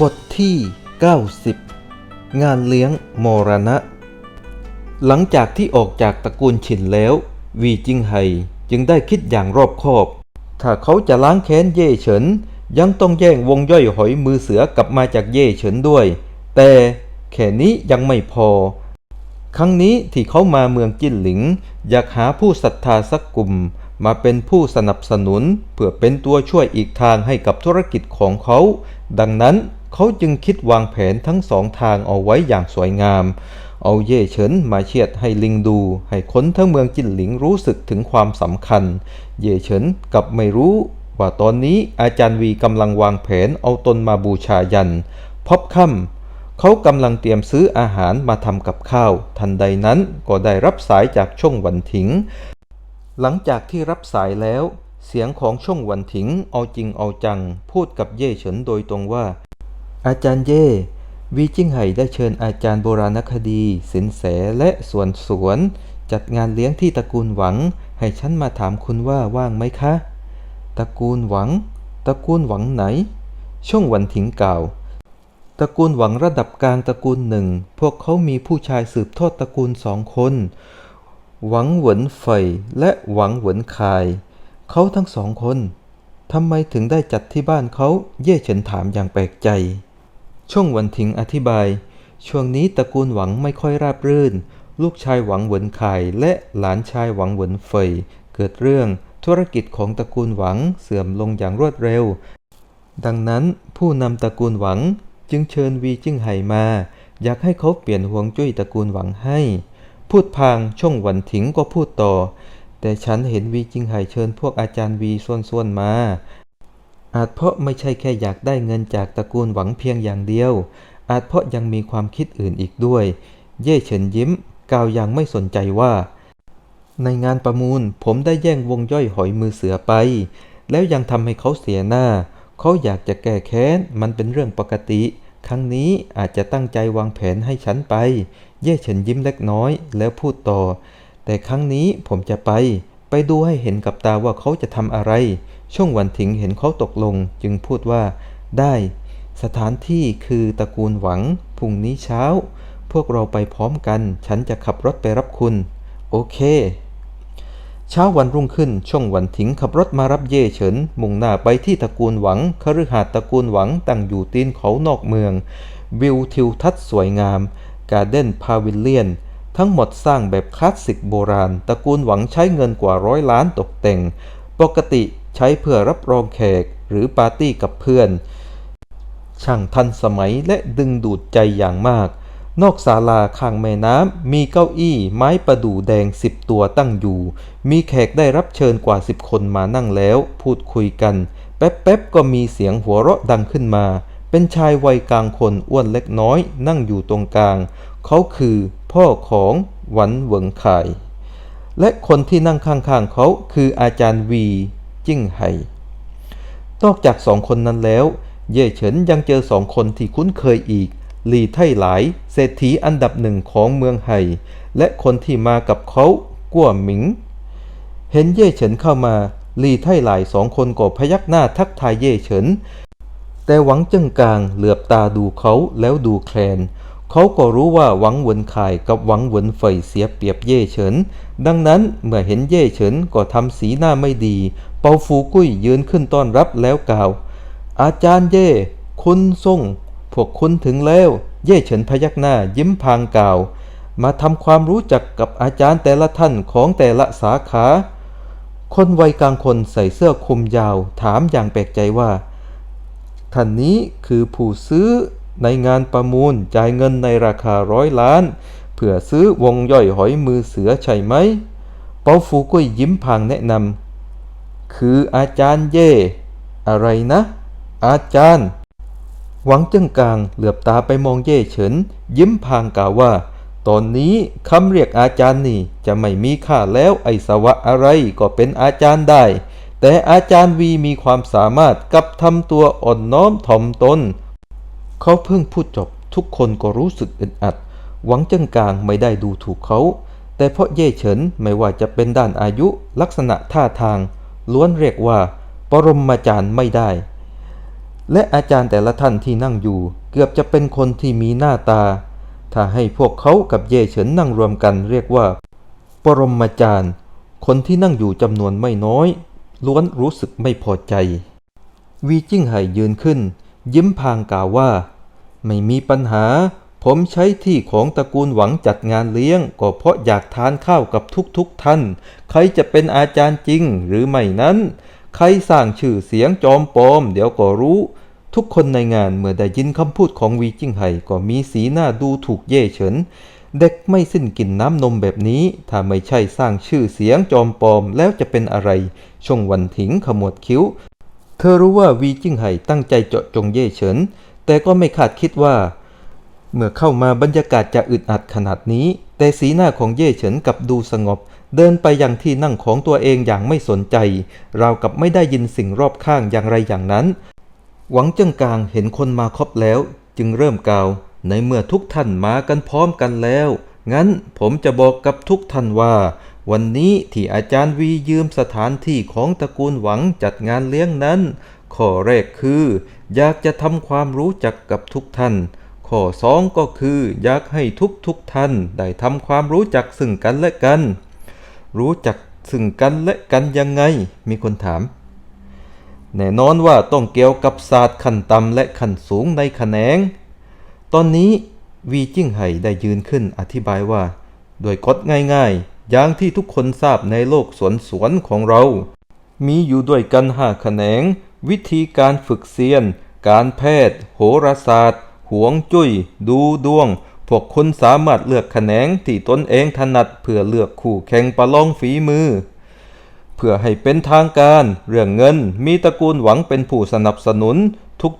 บทที่ 90 งานเลี้ยงมรณะ หลังจากที่ออกจากตระกูลฉินแล้ว วีจิงไห่จึงได้คิดอย่างรอบคอบ ถ้าเขาจะล้างแค้นเย่เฉิน ยังต้องแย่งวงย่อยหอยมือเสือกลับมาจากเย่เฉินด้วย แต่แค่นี้ยังไม่พอ ครั้งนี้ที่เขามาเมืองจิ้นหลิง อยากหาผู้ศรัทธาสักกลุ่ม มาเป็นผู้สนับสนุนเพื่อเป็นตัวช่วยอีกทางให้กับธุรกิจของเขา ดังนั้น เขาจึงคิดวางแผนทั้งสองทางเอาไว้อย่างสวยงาม เอาเย่เฉินมาเชียดให้ลิงดู ให้คนทั้งเมืองจินหลิงรู้สึกถึงความสำคัญ เย่เฉินกับไม่รู้ ว่าตอนนี้อาจารย์วีกำลังวางแผนเอาตนมาบูชายัน พบค่ำเขากำลังเตรียมซื้ออาหารมาทำกับข้าว ทันใดนั้นก็ได้รับสายจากช่องหวันถิง หลังจากที่รับสายแล้วเสียงของช่องหวันถิงเอาจริงเอาจัง พูดกับเย่เฉินโดยตรงว่า อาจารย์เย่วีจิ้งไห่ได้เชิญอาจารย์โบราณคดี สินแสและสวนสวน จัดงานเลี้ยงที่ตระกูลหวัง ให้ฉันมาถามคุณว่าว่างไหมคะ ตระกูลหวัง ตระกูลหวังไหน ช่องวันถิงเก่าตระกูลหวังระดับกลางตระกูลหนึ่ง พวกเขามีผู้ชายสืบทอดตระกูลสองคน หวังหวนเฟยและหวังหวนคาย เขาทั้งสองคนทำไมถึงได้จัดที่บ้านเขา เย่เฉินถามอย่างแปลกใจ ช่วงวันถิงอธิบาย ช่วงนี้ตระกูลหวังไม่ค่อยราบรื่น ลูกชายหวังเหวินคายและหลานชายหวังเหวินเฟย เกิดเรื่องธุรกิจของตระกูลหวังเสื่อมลงอย่างรวดเร็ว ดังนั้นผู้นำตระกูลหวังจึงเชิญวีจิ้งไห่มา อยากให้เขาเปลี่ยนห่วงจุ้ยตระกูลหวังให้ พูดพางช่องวันถิงก็พูดต่อ แต่ฉันเห็นวีจิ้งไห่เชิญพวกอาจารย์วีส่วนๆมา อาจเพราะไม่ใช่แค่อยากได้เงินจากตระกูลหวังเพียงอย่างเดียว อาจเพราะยังมีความคิดอื่นอีกด้วย เย่เฉินยิ้ม กล่าวอย่างไม่สนใจว่า ในงานประมูลผมได้แย่งวงย่อยหอยมือเสือไป แล้วยังทำให้เขาเสียหน้า เขาอยากจะแก้แค้น มันเป็นเรื่องปกติ ครั้งนี้อาจจะตั้งใจวางแผนให้ฉันไป เย่เฉินยิ้มเล็กน้อย แล้วพูดต่อ แต่ครั้งนี้ผมจะไป ไปดูให้เห็นกับตาว่าเขาจะทำอะไร ช่วงวันถิงเห็นเขาตกลง จึงพูดว่า ได้ สถานที่คือตระกูลหวังพรุ่งนี้เช้า พวกเราไปพร้อมกัน ฉันจะขับรถไปรับคุณ โอเคเช้าวันรุ่งขึ้นช่วงวันถิงขับรถมารับเย่เฉิน มุ่งหน้าไปที่ตระกูลหวังคฤหาสน์ตระกูลหวังตั้งอยู่ตีนเขานอกเมือง วิวทิวทัศน์สวยงาม การ์เด้นพาวิลเลียน ทั้งหมดสร้างแบบคลาสสิกโบราณ ตระกูลหวังใช้เงินกว่าร้อยล้านตกแต่ง ปกติใช้เพื่อรับรองแขกหรือปาร์ตี้กับเพื่อน ช่างทันสมัยและดึงดูดใจอย่างมาก นอกศาลาข้างแม่น้ำ มีเก้าอี้ไม้ประดู่แดงสิบตัวตั้งอยู่ มีแขกได้รับเชิญกว่าสิบคนมานั่งแล้ว พูดคุยกัน แป๊บๆก็มีเสียงหัวเราะดังขึ้นมาเป็นชายวัยกลางคนอ้วนเล็กน้อยนั่งอยู่ตรงกลางเขาคือพ่อของหวันเหวิงไข่และคนที่นั่งข้างๆเขาคืออาจารย์วีจิ้งไห่นอกจากสองคนนั้นแล้ว เย่เฉินยังเจอสองคนที่คุ้นเคยอีกหลี่ไท่หลายเศรษฐีอันดับหนึ่งของเมืองไห่และคนที่มากับเขากั้วหมิง เห็นเย่เฉินเข้ามาหลี่ไท่หลายสองคนก็พยักหน้าทักทายเย่เฉิน แต่หวังเจิ้งกลางเหลือบตาดูเขาแล้วดูแคลน เขาก็รู้ว่าหวังเหวินข่ายกับหวังเหวินเฟยเสียเปรียบเย่เฉิน ดังนั้นเมื่อเห็นเย่เฉินก็ทำสีหน้าไม่ดี เปาฟูกุ้ยยืนขึ้นต้อนรับแล้วกล่าว อาจารย์เย่คุณส่ง พวกคุณถึงแล้ว เย่เฉินพยักหน้ายิ้มพางกล่าว มาทำความรู้จักกับอาจารย์แต่ละท่านของแต่ละสาขา คนวัยกลางคนใส่เสื้อคลุมยาวถามอย่างแปลกใจว่าท่านนี้คือผู้ซื้อ ในงานประมูลจ่ายเงินในราคาร้อยล้าน เพื่อซื้อวงย่อยหอยมือเสือใช่ไหม เปาฟูกุ้ยยิ้มพางแนะนำคืออาจารย์เย่ อะไรนะ อาจารย์ หวังเจิ้งกลางเหลือบตาไปมองเย่เฉิน ยิ้มพางกล่าวว่า ตอนนี้คำเรียกอาจารย์นี่จะไม่มีค่าแล้วไอสวะอะไรก็เป็นอาจารย์ได้แต่อาจารย์วีมีความสามารถกับทำตัวอ่อนน้อมถ่อมตน เขาเพิ่งพูดจบทุกคนก็รู้สึกอึดอัด หวังเจิ้งกลางไม่ได้ดูถูกเขา แต่เพราะเย่เฉินไม่ว่าจะเป็นด้านอายุลักษณะท่าทาง ล้วนเรียกว่า ปรมาจารย์ไม่ได้ และอาจารย์แต่ละท่านที่นั่งอยู่ เกือบจะเป็นคนที่มีหน้าตา ถ้าให้พวกเขากับเย่เฉินนั่งรวมกันเรียกว่า ปรมาจารย์ คนที่นั่งอยู่จำนวนไม่น้อย ล้วนรู้สึกไม่พอใจ วีจิ้งไห่ยืนขึ้น ยิ้มพางกล่าวว่า ไม่มีปัญหา ผมใช้ที่ของตระกูลหวังจัดงานเลี้ยง ก็เพราะอยากทานข้าวกับทุกๆทท่าน ใครจะเป็นอาจารย์จริงหรือไม่นั้น ใครสร้างชื่อเสียงจอมปลอม เดี๋ยวก็รู้ ทุกคนในงานเมื่อได้ยินคำพูดของวีจิ้งไห่ก็มีสีหน้าดูถูกเย่เฉินเด็กไม่สิ้นกลิ่นน้ำนมแบบนี้ ถ้าไม่ใช่สร้างชื่อเสียงจอมปลอมแล้วจะเป็นอะไร ช่วงวันถิงขมวดคิ้ว เธอรู้ว่าวีจิ้งไห่ตั้งใจเจาะจงเย่เฉิน แต่ก็ไม่คาดคิดว่า เมื่อเข้ามาบรรยากาศจะอึดอัดขนาดนี้ แต่สีหน้าของเย่เฉินกับดูสงบ เดินไปยังที่นั่งของตัวเองอย่างไม่สนใจ ราวกับไม่ได้ยินสิ่งรอบข้างอย่างไรอย่างนั้น หวังเจิ้งกลางเห็นคนมาครบแล้ว จึงเริ่มกล่าว ในเมื่อทุกท่านมากันพร้อมกันแล้ว งั้นผมจะบอกกับทุกท่านว่า วันนี้ที่อาจารย์วียืมสถานที่ของตระกูลหวังจัดงานเลี้ยงนั้นข้อแรกคือ อยากจะทำความรู้จักกับทุกท่าน ข้อสองก็คืออยากให้ทุกทุกท่านได้ทำความรู้จักซึ่งกันและกัน รู้จักซึ่งกันและกันยังไง มีคนถาม แน่นอนว่าต้องเกี่ยวกับศาสตร์ขั้นต่ำและขั้นสูงในแขนง ตอนนี้วีจิ้งไห่ได้ยืนขึ้นอธิบายว่า โดยกฎง่ายๆ อย่างที่ทุกคนทราบในโลกสวนสวนของเรา มีอยู่ด้วยกันห้าแขนง วิธีการฝึกเซียน การแพทย์ โหราศาสตร์หวงจุ้ย ดูดวง พวกคุณสามารถเลือกแขนงที่ตนเองถนัดเพื่อเลือกคู่แข่งประลองฝีมือ เพื่อให้เป็นทางการ เรื่องเงินมีตระกูลหวังเป็นผู้สนับสนุน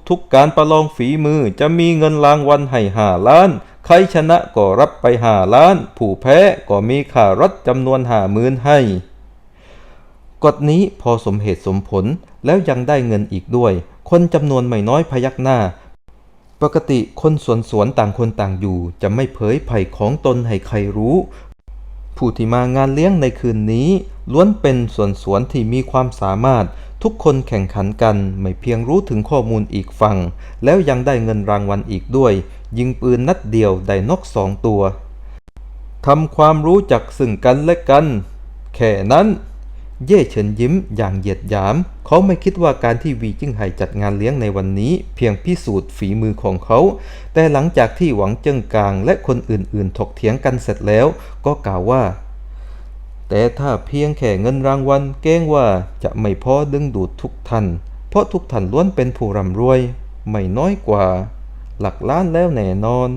ทุกๆการประลองฝีมือจะมีเงินรางวัลให้หาล้าน ใครชนะก็รับไปห้าล้าน ผู้แพ้ก็มีค่ารถจำนวนห้าหมื่นให้ กฎนี้พอสมเหตุสมผลแล้วยังได้เงินอีกด้วย คนจำนวนไม่น้อยพยักหน้า ปกติคนสวนสวนต่างคนต่างอยู่ จะไม่เผยไผ่ของตนให้ใครรู้ ผู้ที่มางานเลี้ยงในคืนนี้ ล้วนเป็นส่วนสวนที่มีความสามารถ ทุกคนแข่งขันกันไม่เพียงรู้ถึงข้อมูลอีกฝั่ง แล้วยังได้เงินรางวัลอีกด้วย ยิงปืนนัดเดียวได้นกสองตัวทำความรู้จักซึ่งกันและกัน แค่นั้น เย่เฉินยิ้มอย่างเหยียดหยาม เขาไม่คิดว่าการที่วีจิ้งไห่จัดงานเลี้ยงในวันนี้ เพียงพิสูจน์ฝีมือของเขา แต่หลังจากที่หวังเจิ้งกางและคนอื่นๆ ถกเถียงกันเสร็จแล้ว ก็กล่าวว่า แต่ถ้าเพียงแค่เงินรางวัลเก้งว่าจะไม่พอดึงดูดทุกท่าน เพราะทุกท่านล้วนเป็นผู้ร่ำรวย ไม่น้อยกว่า หลักล้านแล้วแน่นอน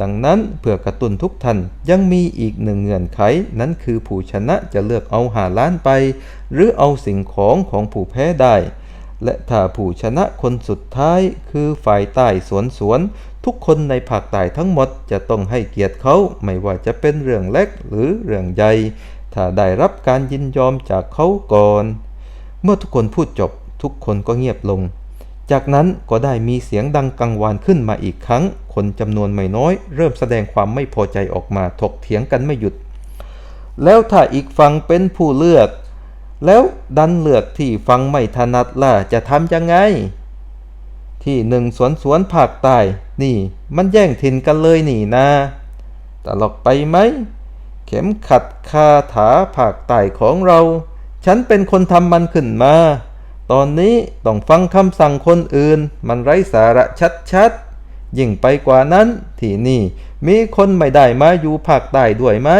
ดังนั้นเพื่อกระตุ้นทุกท่านยังมีอีกหนึ่งเงื่อนไข นั้นคือผู้ชนะจะเลือกเอาหาล้านไป หรือเอาสิ่งของของผู้แพ้ได้ และถ้าผู้ชนะคนสุดท้ายคือฝ่ายใต้สวนสวน ทุกคนในภาคใต้ทั้งหมดจะต้องให้เกียรติเขาไม่ว่าจะเป็นเรื่องเล็กหรือเรื่องใหญ่ถ้าได้รับการยินยอมจากเขาก่อน เมื่อทุกคนพูดจบทุกคนก็เงียบลง จากนั้นก็ได้มีเสียงดังกังวานขึ้นมาอีกครั้ง คนจำนวนไม่น้อย เริ่มแสดงความไม่พอใจออกมาถกเถียงกันไม่หยุด แล้วถ้าอีกฝั่งเป็นผู้เลือก แล้วดันเลือกที่ฟังไม่ถนัดล่ะจะทำยังไง ที่หนึ่งสวนสวนภาคใต้นี่ มันแย่งถิ่นกันเลยนี่นาตลกไปไหม เข็มขัดคาถาภาคใต้ของเรา ฉันเป็นคนทำมันขึ้นมา ตอนนี้ต้องฟังคำสั่งคนอื่น มันไร้สาระชัดๆ ยิ่งไปกว่านั้น ที่นี่มีคนไม่ได้มาอยู่ภาคใต้ด้วยไหม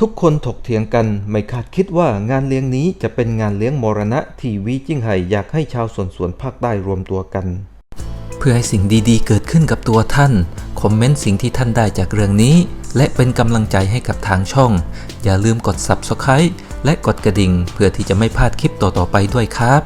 ทุกคนถกเถียงกันไม่คาดคิดว่างานเลี้ยงนี้จะเป็นงานเลี้ยงมรณะที่วีจิ้งไห่อยากให้ชาวสวนสวนภาคใต้รวมตัวกัน เพื่อให้สิ่งดีๆ เกิดขึ้นกับตัวท่าน คอมเมนต์สิ่งที่ท่านได้จากเรื่องนี้ และเป็นกำลังใจให้กับทางช่อง อย่าลืมกด Subscribe และกดกระดิ่งเพื่อที่จะไม่พลาดคลิปต่อๆไปด้วยครับ